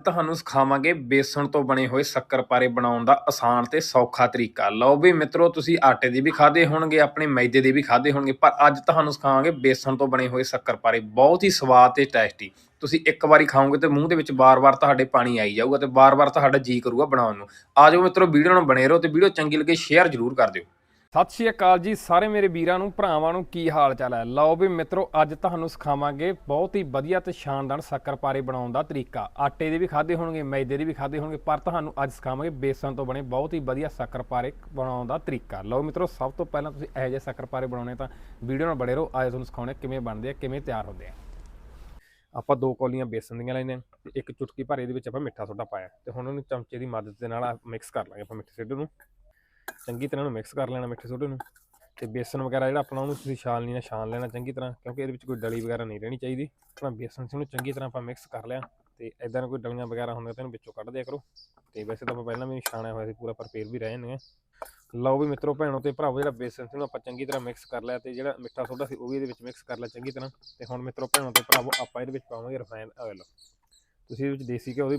ਤੁਹਾਨੂੰ ਸਿਖਾਵਾਂਗੇ ਬੇਸਣ ਤੋਂ ਬਣੇ ਹੋਏ ਸ਼ੱਕਰਪਾਰੇ ਬਣਾਉਣ ਦਾ ਆਸਾਨ ਤੇ ਸੌਖਾ ਤਰੀਕਾ। ਲਓ ਵੀ ਮਿੱਤਰੋ, ਤੁਸੀਂ ਆਟੇ ਦੇ ਵੀ ਖਾਦੇ ਹੋਣਗੇ, ਆਪਣੇ ਮੈਦੇ ਦੇ ਵੀ ਖਾਦੇ ਹੋਣਗੇ, ਪਰ ਅੱਜ ਤੁਹਾਨੂੰ ਸਿਖਾਵਾਂਗੇ ਬੇਸਣ ਤੋਂ ਬਣੇ ਹੋਏ ਸ਼ੱਕਰਪਾਰੇ ਬਹੁਤ ਹੀ ਸਵਾਦ ਤੇ ਟੇਸਟੀ। ਤੁਸੀਂ ਇੱਕ ਵਾਰੀ ਖਾਓਗੇ ਤੇ ਮੂੰਹ ਦੇ ਵਿੱਚ ਬਾਰ-ਬਾਰ ਤੁਹਾਡੇ ਪਾਣੀ ਆਈ ਜਾਊਗਾ ਤੇ ਬਾਰ-ਬਾਰ ਤੁਹਾਡਾ ਜੀ ਕਰੂਗਾ ਬਣਾਉਣ ਨੂੰ। ਆ ਜਾਓ ਮਿੱਤਰੋ, ਵੀਡੀਓ ਨੂੰ ਬਣੇ ਰਹੋ ਤੇ ਵੀਡੀਓ ਚੰਗੀ ਲੱਗੇ, ਸ਼ੇਅਰ ਜ਼ਰੂਰ ਕਰ ਦਿਓ। ਸਤਿ ਸ਼੍ਰੀ ਅਕਾਲ ਜੀ ਸਾਰੇ ਮੇਰੇ ਵੀਰਾਂ ਨੂੰ, ਭਰਾਵਾਂ ਨੂੰ ਕੀ ਹਾਲ ਚਾਲ ਹੈ? ਲਓ ਵੀ ਮਿੱਤਰੋ, ਅੱਜ ਤੁਹਾਨੂੰ ਸਿਖਾਵਾਂਗੇ ਬਹੁਤ ਹੀ ਵਧੀਆ ਤੇ ਸ਼ਾਨਦਾਰ ਸ਼ੱਕਰਪਾਰੇ ਬਣਾਉਣ ਦਾ ਤਰੀਕਾ। ਆਟੇ ਦੇ ਵੀ ਖਾਦੇ ਹੋਣਗੇ, ਮੈਦੇ ਦੇ ਵੀ ਖਾਦੇ ਹੋਣਗੇ, ਪਰ ਤੁਹਾਨੂੰ ਅੱਜ ਸਿਖਾਵਾਂਗੇ ਬੇਸਣ ਤੋਂ ਬਣੇ ਬਹੁਤ ਹੀ ਵਧੀਆ ਸ਼ੱਕਰਪਾਰੇ ਬਣਾਉਣ ਦਾ ਤਰੀਕਾ। ਲਓ ਮਿੱਤਰੋ, ਸਭ ਤੋਂ ਪਹਿਲਾਂ ਤੁਸੀਂ ਇਹੋ ਜਿਹੇ ਸ਼ੱਕਰਪਾਰੇ ਬਣਾਉਣੇ ਤਾਂ ਵੀਡੀਓ ਨਾਲ ਬੜੇ ਰਹੋ। ਅੱਜ ਤੁਹਾਨੂੰ ਸਿਖਾਉਣੇ ਕਿਵੇਂ ਬਣਦੇ ਆ, ਕਿਵੇਂ ਤਿਆਰ ਹੁੰਦੇ ਆ। ਆਪਾਂ ਦੋ ਕੌਲੀਆਂ ਬੇਸਣ ਦੀਆਂ ਲੈਣੇ ਆ ਤੇ ਇੱਕ ਚੁਟਕੀ ਭਰ ਇਹਦੇ ਵਿੱਚ ਆਪਾਂ ਮਿੱਠਾ ਸੋਡਾ ਪਾਇਆ। ਤੇ ਹੁਣ ਉਹਨੂੰ ਚਮਚੇ ਦੀ ਮਦਦ ਦੇ ਨਾਲ ਮਿਕਸ ਕਰ ਲਾਂਗੇ ਆਪਾਂ ਮਿੱਠੇ ਸੋਡੇ ਨੂੰ। ਚੰਗੀ ਤਰ੍ਹਾਂ ਨੂੰ ਮਿਕਸ ਕਰ ਲੈਣਾ ਮਿੱਠੇ ਸੋਡੇ ਨੂੰ। ਤੇ ਬੇਸਨ ਵਗੈਰਾ ਜਿਹੜਾ ਆਪਣਾ ਉਹਨੂੰ ਤੁਸੀਂ ਛਾਣਨੀ ਨਾਲ ਛਾਣ ਲੈਣਾ ਚੰਗੀ ਤਰ੍ਹਾਂ, ਕਿਉਂਕਿ ਇਹਦੇ ਵਿੱਚ ਕੋਈ ਡਲੀ ਵਗੈਰਾ ਨਹੀਂ ਰਹਿਣੀ ਚਾਹੀਦੀ। ਆਪਣਾ ਬੇਸਨ ਸੀ ਨੂੰ ਚੰਗੀ ਤਰ੍ਹਾਂ ਆਪਾਂ ਮਿਕਸ ਕਰ ਲਿਆ। ਤੇ ਇਦਾਂ ਕੋਈ ਡਲੀਆਂ ਵਗੈਰਾ ਹੁੰਦੀਆਂ ਤਾਂ ਇਹਨੂੰ ਵਿੱਚੋਂ ਕੱਢ ਦਿਆ ਕਰੋ। ਤੇ ਵੈਸੇ ਤਾਂ ਆਪਾਂ ਪਹਿਲਾਂ ਵੀ ਛਾਣਿਆ ਹੋਇਆ ਸੀ ਪੂਰਾ, ਪਰ ਵੀ ਰਹਿ ਜਾਂਦੇ ਆ ਲਓ ਵੀ ਮਿੱਤਰੋ ਭੈਣੋ ਤੇ ਭਰਾਵੋ, ਜਿਹੜਾ ਬੇਸਨ ਸੀ ਨੂੰ ਆਪਾਂ ਚੰਗੀ ਤਰ੍ਹਾਂ ਮਿਕਸ ਕਰ ਲਿਆ ਤੇ ਜਿਹੜਾ ਮਿੱਠਾ ਸੋਡਾ ਸੀ ਉਹ ਵੀ ਇਹਦੇ ਵਿੱਚ ਮਿਕਸ ਕਰ ਲਿਆ ਚੰਗੀ ਤਰ੍ਹਾਂ। ਤੇ ਹੁਣ ਮਿੱਤਰੋ ਭੈਣੋ ਤੇ ਭਰਾਵੋ ਆਪਾਂ ਇਹਦੇ ਵਿੱਚ ਪਾਵਾਂਗੇ ਰਿਫਾਈਨਡ ਆਇਲ ਤੁਸੀਂ ਇਹਦੇ ਵਿੱਚ ਦੇਸੀ ਘਿਓ